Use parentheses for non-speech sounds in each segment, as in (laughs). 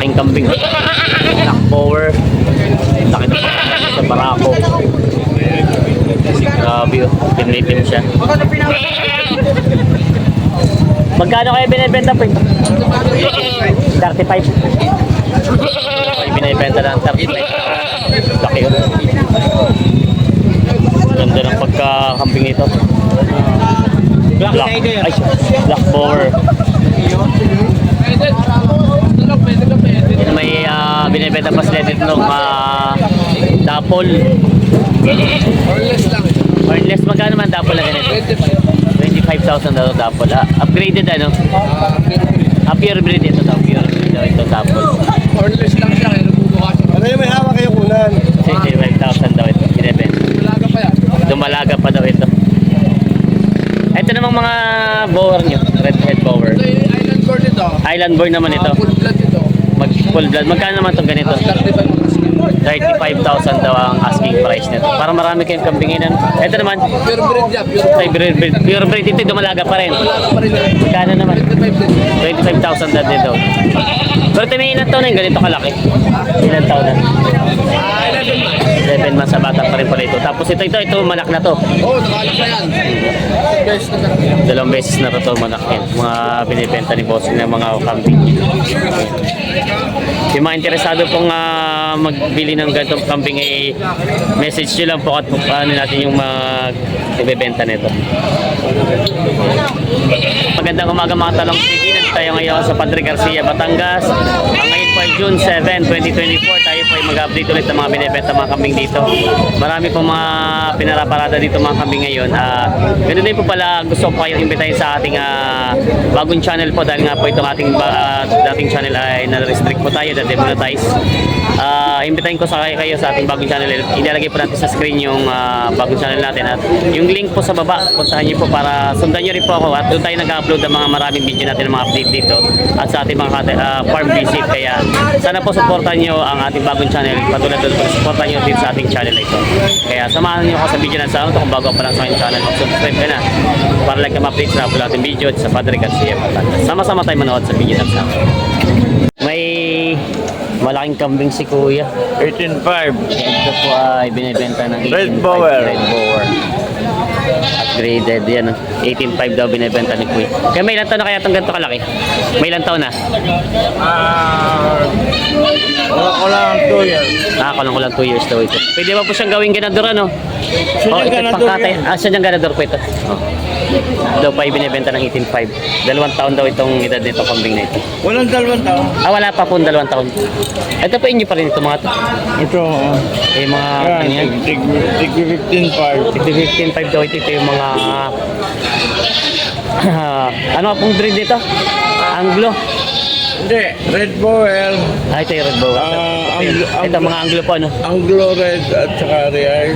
Malaking kambing. Black power. Laki na sa barako. Grabe oh. Pinlipin siya. Magkano kaya binibenta po? 35. Ay, binibenta ng 35. Laki oh. Ganda ng pagkakambing ito. Black Black, ay, black bower. Yun may uh, binibenta pa sila dito nung uh, dapol. Hornless, magkano man dapol na ganito? 25,000 daw dapol. Ah, upgraded ano? Ah, pure breed ito daw. Pure breed daw ito dapol. Hornless lang siya, kaya nabubukas siya. Ano yung may hawak kayo kunan? 65,000 daw ito. Binibenta. Talaga pa yan. Dumalaga pa daw ito. Ito namang mga bower nyo. Redhead bower. Ito yung island board ito. Island boy naman ito. Ah, full blood ito. Full blood. Magkano naman itong ganito? 35 ang skin. 35,000 daw ang asking price nito. Para marami kayong kambingin. Ano? Ito naman, Pure breed yan, pure ay, pure breed, pure breed ito, dumalaga pa rin. Pa. Magkano naman? 25 din. 25,000 na dito. Pero ito may ilang taon na yung ganito kalaki. Ilang taon na? Ah, 11 months. 7 months sa bata pa rin pala ito. Tapos ito, ito, ito, manak na to. Oo, nakalap na yan. Dalawang beses na ito manak yan. Mga binibenta ni boss ng mga kambing. Yung mga interesado pong ah, magbili ng ganitong kambing ay message nyo lang po at paano natin yung mag ibebenta nito. Magandang umaga mga talong TV. Tayo ngayon sa Padre Garcia, Batangas. Ang ngayon po ay June 7, 2024. Tayo po ay mag-update ulit ng mga binibenta mga kambing dito. Marami pong mga pinaraparada dito mga kambing ngayon. Uh, ganun din po pala gusto ko kayong imbitahin sa ating ah, bagong channel po dahil nga po itong ating ah, dating channel ay na-restrict po tayo, na-demonetize. Ah, imbitahin ko sa kayo, sa ating bagong channel. Ilalagay po natin sa screen yung ah, bagong channel natin at yung link po sa baba, puntahan niyo po para sundan niyo rin po ako at doon tayo nag-upload ng mga maraming video natin ng mga update dito at sa ating mga ah, farm visit. Kaya sana po supportan niyo ang ating bagong channel. Patulad doon po, supportan niyo din sa ating channel na ito. Kaya samahan niyo ako sa video na sa ano kung bago pa lang sa aking channel, mag-subscribe ka na para like na ma-update sa upload natin video sa Padre Garcia. Batangas. Sama-sama tayo manood sa video na sa May malaking kambing si Kuya. 18.5. Ito po ay binibenta ng 18.5 Red Bower. Red Bower. Upgraded yan. oh. 18.5 daw binibenta ni Kuya. Kaya may ilang taon na kaya itong ganito kalaki? May ilang taon na? Ah, wala ko lang 2 years. Nakakulang ko lang 2 years daw ito. Pwede ba po siyang gawing ganador ano? Siya oh, yung ito ganador pangkatay. yan. Ah, siya yung ganador po ito. Oh. Daw pa ibinibenta ng 18.5. Dalawang taon daw itong edad nito kambing na ito. Walang dalawang taon. Ah, wala pa po dalawang taon. Ito po inyo pa rin ito mga to. Ito, uh, Eh, mga ano yan? tig, tig, tig 15.5. 15.5 daw ito. Ito yung mga... ano pong breed dito? Anglo. Hindi, Red Bower, Ah, ito yung red boa. Ah, Anglo- ito mga Anglo po, ano? Anglo Red at saka Real.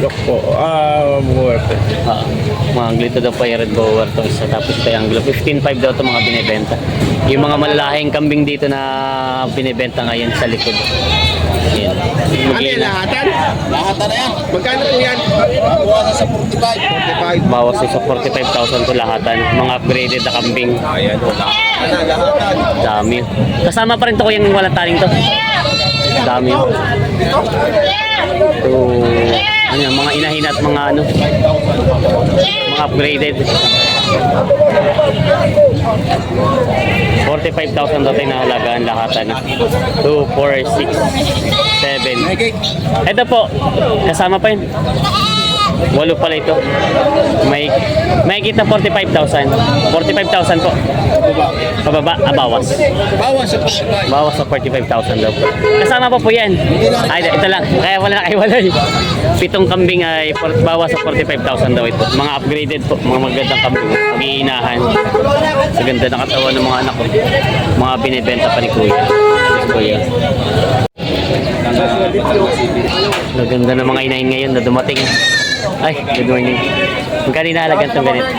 Look po. Ah, muwerte. Ah, mga Anglo ito daw po yung red boa. Ito isa. Tapos ito yung Anglo. 15.5 daw ito mga binibenta. Yung mga malalahing kambing dito na binibenta ngayon sa likod. Ano yan, lahatan? Lahatan na yan. Magkano po yan? Bawasan sa 45. 45. Bawas sa 45,000 to lahatan. Mga upgraded na kambing. Ayan, lahatan na, lahatan. Dami. Kasama pa rin to yung walang taling to. Dami. So, ano mga inahin at mga ano, mga upgraded. 45,000 daw tayo na halagaan lahatan. 2, 4, 6, 7. Ito po, kasama pa yun. Walo pala ito. May may kita 45,000. 45,000 po. Pababa, ah, bawas. Bawas sa 45. Bawas sa 45,000 daw po. Kasama po po yan. Ay, ito lang. Kaya wala na kayo wala. Pitong kambing ay for- bawas sa 45,000 daw ito. Mga upgraded po. Mga magandang kambing. Pag-iinahan. Sa ganda ng katawan ng mga anak ko. Mga binibenta pa ni Kuya. Kuya. Maganda ng mga inahin ngayon na dumating. Ay, good morning. Magkano inahalagan itong ganito?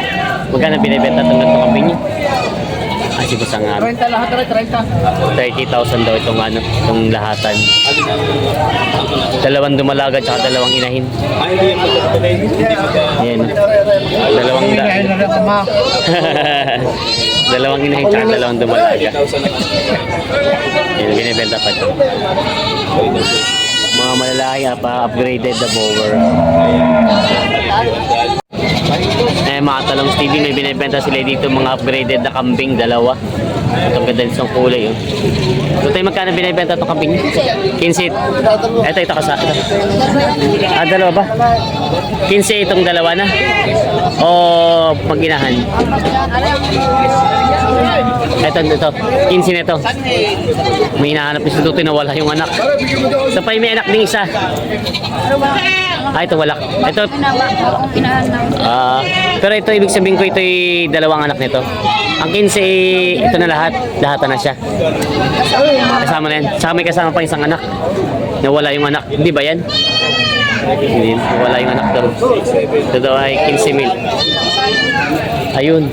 Magkano binibenta itong ganito kambing niyo? Ay, si Busang nga. 30 lahat na 30. 30,000 daw itong ano, itong lahatan. Dalawang dumalaga tsaka dalawang inahin. Yan. Dalawang da (laughs) dalawang inahin tsaka dalawang dumalaga. Yan, binibenta pa ito. Mga malalaki ah, pa upgraded na mower. Eh, mga talong Stevie, may binibenta sila dito mga upgraded na kambing, dalawa. Ito ganda ng kulay, oh. Ito tayo magkano binibenta itong kambing? 15. Ito, ito kasa. Ito. Ah, dalawa ba? 15 itong dalawa na? O paginahan? Ito, ito. 15 na ito. May hinahanap ni Suduto na wala yung anak. Ito pa yung may anak din isa. Ah, ito wala. Ito, Ah, pero ito ibig sabihin ko ito ay dalawang anak nito. Ang 15 ito na lahat, lahat na siya. Kasama na yan. Saka may kasama pa isang anak. Nawala yung anak. Hindi ba yan? Hindi, nawala yung anak daw. Ito daw ay 15 mil. Ayun.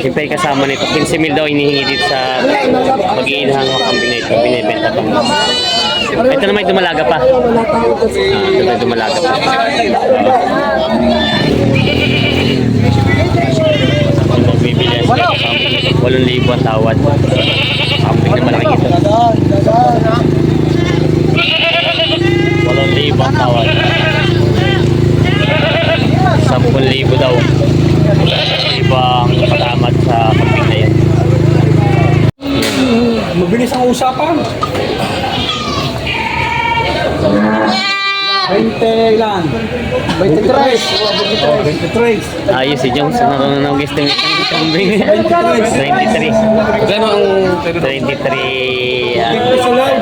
Siyempre kasama nito. 15 mil daw inihingi dito sa pag-iinahang mga kambing na ito. Binibenta pa. Ito naman dumalaga pa. Ah, ito na yung dumalaga pa. Ang magbibili ang sila ng kambing. 8,000 ang tawad. Kambing na malaki ito. 8,000 ang tawad. 10,000 daw. Ibang patamat sa kambing na yan. Mabilis ang usapan. 20 ilan? 23. 23. Ayos si Jones. Na ng guest ng kambing. 23. Gano ang 23. ah,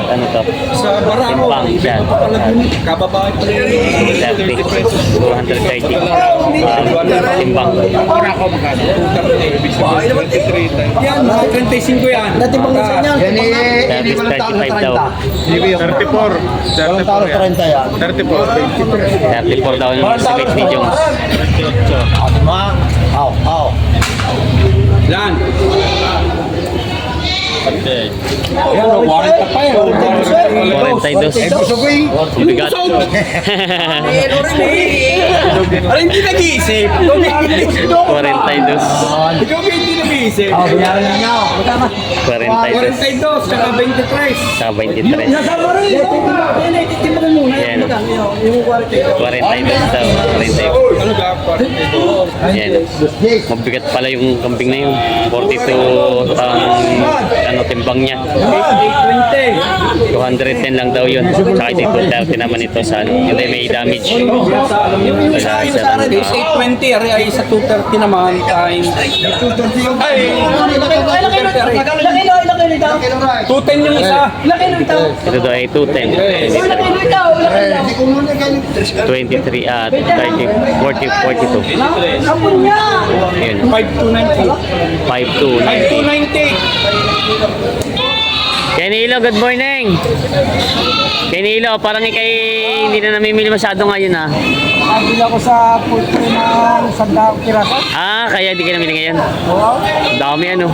ano to? Sa Barako. Timpang siya. Kababae pa rin. 30. 230. Ah, Timbang. Yan, mga 35 yan. Dati bang nasa niya? Yan eh, hindi ko lang talo 35 daw. 34. Walang talo 30 yan. 34 daw yung estimate ni Jones. Mga, aw, aw. Yan. Yan, 40 pa yan. 42. Bigat. (laughs) Ay, hindi nag-iisip. 42. Ikaw ba hindi nag-iisip? Aw, bayaran na niyo. 42. 42, tsaka 23. Sa 23. Nasama rin. Titimbang muna. Yan. Yung 42. 42 daw. 42. Ano ba? 42. Yan. Mabigat pala yung kambing na yun. 42 ang ano, timbang niya. 820. 210 lang daw yun. Tsaka ito 230 naman ito sa ano. Hindi may damage. Yung sa akin sa akin is 820, ari ay sa 230 naman times. Ay, 210 yung isa. Ito daw ay 210. 23 at 30, 40, 42. Yun. 5290. 5290. 5290. Kenilo, good morning. Kenilo, parang ikay hindi na namimili masyado ngayon ah. Nabili ako sa pulpo ng sandang piraso. Ah, kaya di ka namili ngayon. Oo. Dami ano.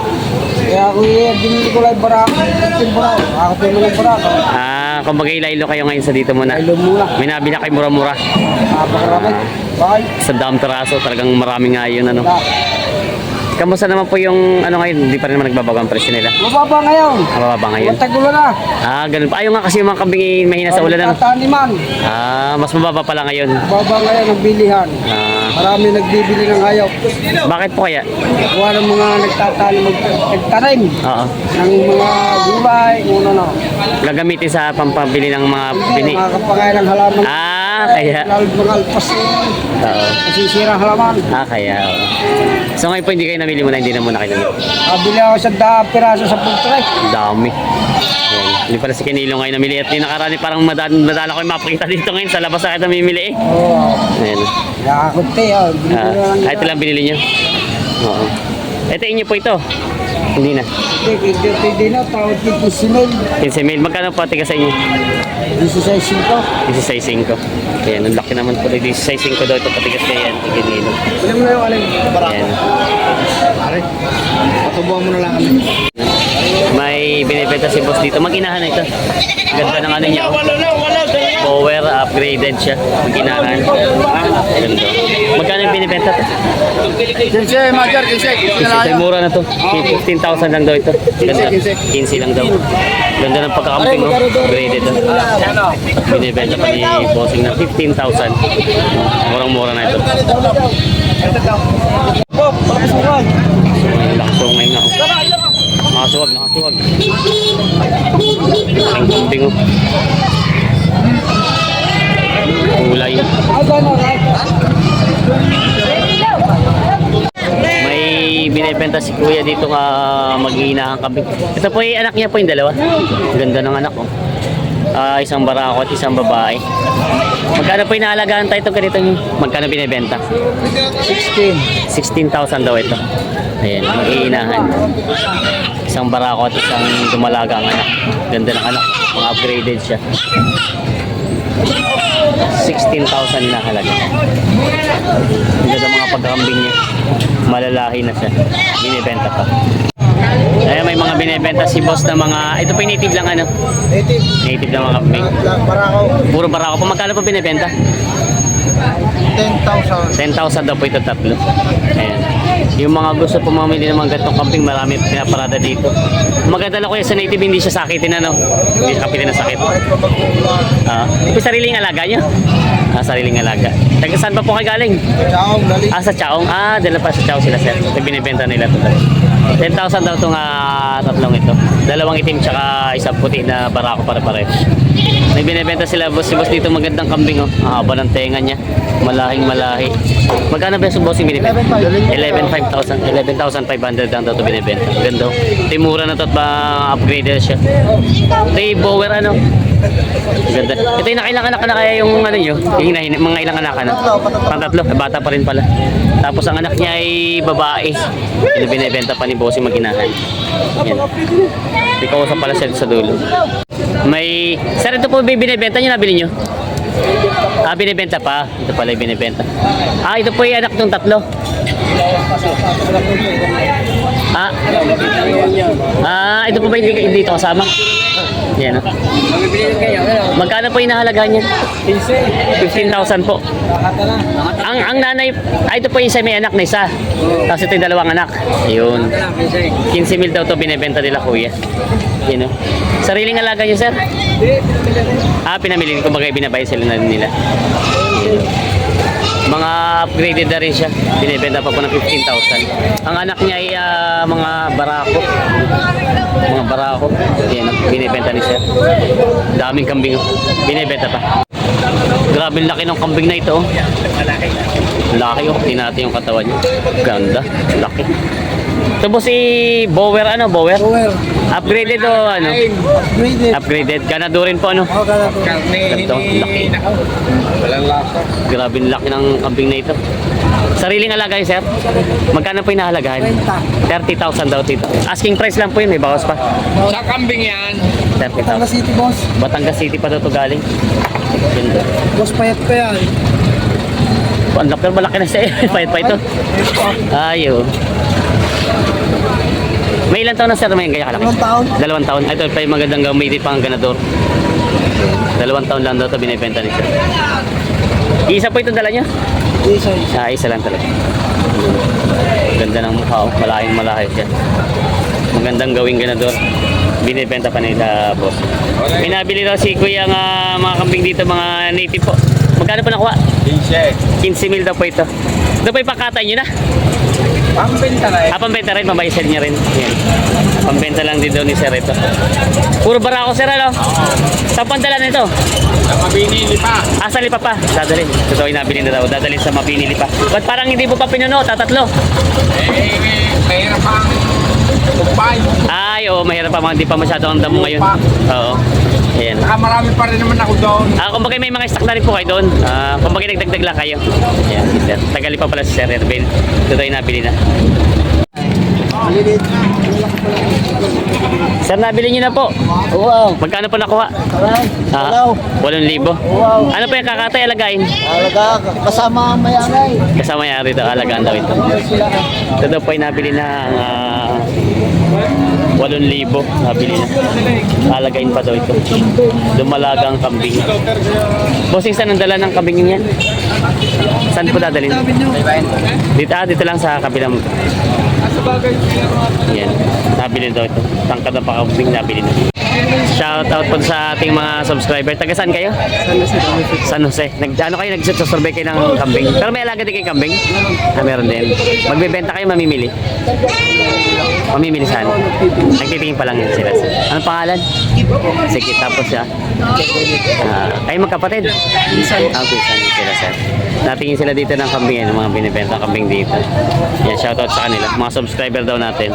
Kaya ako eh, binili ko lang barako. Timbrao. Ako pinili ng barako. Ah, kumbaga ilaylo kayo ngayon sa dito muna. Ilong muna. May nabili kayo mura-mura. Napakarami. Bakit? Sa dam teraso, talagang marami nga yun ano. Na. Kamusta naman po yung ano ngayon? Hindi pa rin naman nagbabago ang presyo nila. Mababa ngayon. Mababa ngayon. Matagulo na. Ah, ganun pa. Ayaw nga kasi yung mga kambing mahina sa ulan ano. Tataniman. Ah, mas mababa pala ngayon. Mababa ngayon ang bilihan. Ah, Marami nagbibili ng hayop. bakit po kaya? Kuha ng mga nagtatani, mag- nagtanim Oo. ng mga gulay, ano no. Gagamitin sa pampabili ng mga Hindi, bini. mga kapakain ng halaman. Ah, kaya. Lalo mga alpas Oo. nasisira ang halaman. Ah, kaya. oo. So ngayon po hindi kayo namili muna, hindi na muna kayo namili. Kabili ako sa daang piraso sa pultray. Ang Dami. Ayan. Hindi pala si Canilo ngayon namili at yung nakarani parang madala, madala ko yung mapakita dito ngayon sa labas sa akin namimili eh. Oo. Ayan. Nakakunti, oh. Binili ko Ah, lang ah, ito lang binili nyo. Oo. Ito inyo po ito. Hindi na. Hindi, hindi, na. Tawad yung pusimil. 15 mil. Magkano po tika sa inyo? 16.5. 16.5. Ayan, ang laki naman po. 16.5 daw ito patigas na yan. Ikinilo. Wala mo na yung alin. Ayan. Patubuhan mo na lang kami. May binibenta si boss dito. Mag-inahan na ito. Ganda ng ano niya. oh. Bower, upgraded siya. Maginahan. Ganda. Magkano yung binibenta to? Kinse, Majar, kinse. Kinse mura na to. 15,000 lang daw ito. Ganda. 15 lang daw. Ganda ng pagkakamping no? Upgraded to. Binibenta pa ni Bossing na 15,000. Murang-mura na ito. May binibenta si kuya dito nga mag-iinahang kambing. Ito po yung anak niya po yung dalawa. Ganda ng anak oh. Ah, isang barako at isang babae. Magkano po inaalagaan tayo ito ganito niyo? Magkano binibenta? 16. 16,000 daw ito. Ayan, mag-iinahan. Isang barako at isang dumalaga ang anak. Ganda ng anak. Mga upgraded siya. 16,000 na halaga. Ang ganda mga pagkakambing niya. Malalahi na siya. Binibenta pa. Ayan, may mga binibenta si boss na mga... Ito yung native lang ano? Native. Native lang mga kambing. Barako, Puro barako po. Magkano po binibenta? 10,000. 10,000 daw po ito tatlo. Ayan. Yung mga gusto po mamili ng mga ganitong camping, marami pinaparada dito. Maganda lang kuya sa native, hindi siya sakitin ano. Hindi siya kapitin na sakit. Ah, uh, sariling alaga niya? Ah, sariling alaga. Taga saan pa po kayo galing? Chaong, dali. Ah, sa Chaong. Ah, dala pa sa Chaong sila sir. Binibenta nila ito. 10,000 daw itong ah, tatlong ito. Dalawang itim tsaka isang puti na barako para pareho. May binibenta sila boss. Boss dito magandang kambing oh. Ang haba ng tenga niya. Malahing malahi. Magkano yung boss yung binibenta? 11,500. 11,500 lang daw ito binibenta. Ganda. oh. Ito yung mura na ito at ba upgraded siya. Ito Bower ano. Ganda. Ito yung nakailang anak na kaya yung ano nyo? Yung hinahin, mga ilang anak na? Pantatlo. Eh, Bata pa rin pala. Tapos ang anak niya ay babae. Ito binibenta pa ni Bossy maginahan. Yan. May kausap pala siya sa dulo. May... Sir, ito po binibenta nyo? Nabili nyo? Ah, binibenta pa. Ito pala yung binibenta. Ah, ito po yung anak ng tatlo. Ah, ah, ito po ba yung hindi ito kasama? Yan. oh. Magkano po inahalagahan yan? 15,000 po. Ang ang nanay, ay ito po yung may anak na isa. Tapos ito yung dalawang anak. Ayun. 15 mil daw to binebenta nila kuya. Yan o. Sariling alaga niyo sir? Ah, pinamili ko bagay binabayad sila na nila. Yan. Mga upgraded na rin siya. Binibenta pa po ng 15,000. Ang anak niya ay ah, mga barako. Mga barako. Yan, binibenta ni sir. Daming kambing. Binibenta pa. Grabe laki ng kambing na ito. oh. Laki oh. Tingnan natin yung katawan niya. Ganda. Laki. Ito po si Bower ano? Bower? Power. Upgraded o ano? Graded. Upgraded. Ganado rin po ano? Ako ka na po. Ganito. Laki. Walang lasa. Grabe ang laki ng kambing na ito. Sariling alaga yun, sir? Magkano po inahalagahan? 30,000 daw dito. Asking price lang po yun, may bawas pa. Sa kambing yan. Batangas 30,000. City, boss. Batangas City pa daw ito galing. Ganda. Boss, payat pa yan. Ang laki, malaki na siya (laughs) eh. Pahit pa ito. Ayo. May ilang taon na sir may ganyan kalaki? Dalawang taon. Dalawang taon. Ito pa yung magandang gamitin pang ganador. Dalawang taon lang daw ito binibenta ni sir. Isa po ito dala niya? Isa, isa. Ah, isa lang talaga. Ganda ng mukha, oh. malahing malahi siya. Magandang gawing ganador. Binibenta pa nila, boss. May nabili daw si Kuya nga mga kambing dito, mga native po. Magkano po nakuha? Kinse. 15 mil daw po ito. Ito po ipakatay nyo na. Pambenta na Ah, pambenta rin, mabayasal niya rin. Yan. Pambenta lang din daw ni Sir ito. Puro barako, Sir, ano? Saan po ang dala nito? Sa mabinili pa. Ah, sa lipa pa. Dadalhin. Totoo yung nabili na daw. Dadalhin sa mabinili pa. Ba't parang hindi mo pa pinuno? Tatatlo. Eh, mahirap ang tumpay. Ay, oo, mahirap pa mga hindi pa masyado ang damo ngayon. Oo. Ayan. Saka marami pa rin naman ako doon. Ah, kumbaga may mga stock na rin po kayo doon. Ah, kumbaga nagdagdag lang kayo. Ayan. Tagali pa pala si Sir Ervin. Ito tayo nabili na. Sir, nabili niyo na po. Wow. Magkano po nakuha? Ah, Hello. 8,000. Wow. Ano po yung kakatay alagain? Alaga, kasama ang may-aray. Kasama yari daw, alagaan daw ito. Ito daw po ay nabili na ang ah, 8,000 nabili na. Alagayin pa daw ito. Dumalagang kambing. Bossing, saan ang dala ng kambing niyan? Saan po dadalhin? Dito, ah, dito lang sa kabilang. Yan. Nabili daw ito. Tangkad na pakambing, nabili na. Shout out po sa ating mga subscriber. Taga saan kayo? San Jose. Nag, ano kayo, nagsusurvey kayo ng kambing. Pero may alaga din kayo kambing? Ah, meron din. Magbebenta kayo, mamimili? Mamimili saan? Nagtitingin pa lang yan sila. Anong pangalan? Sige, tapos siya. Ah, kayo magkapatid? Okay, saan sila, sir? Natingin sila dito ng kambing, yan, mga binibenta kambing dito. Yan, shoutout sa kanila. Mga subscriber daw natin.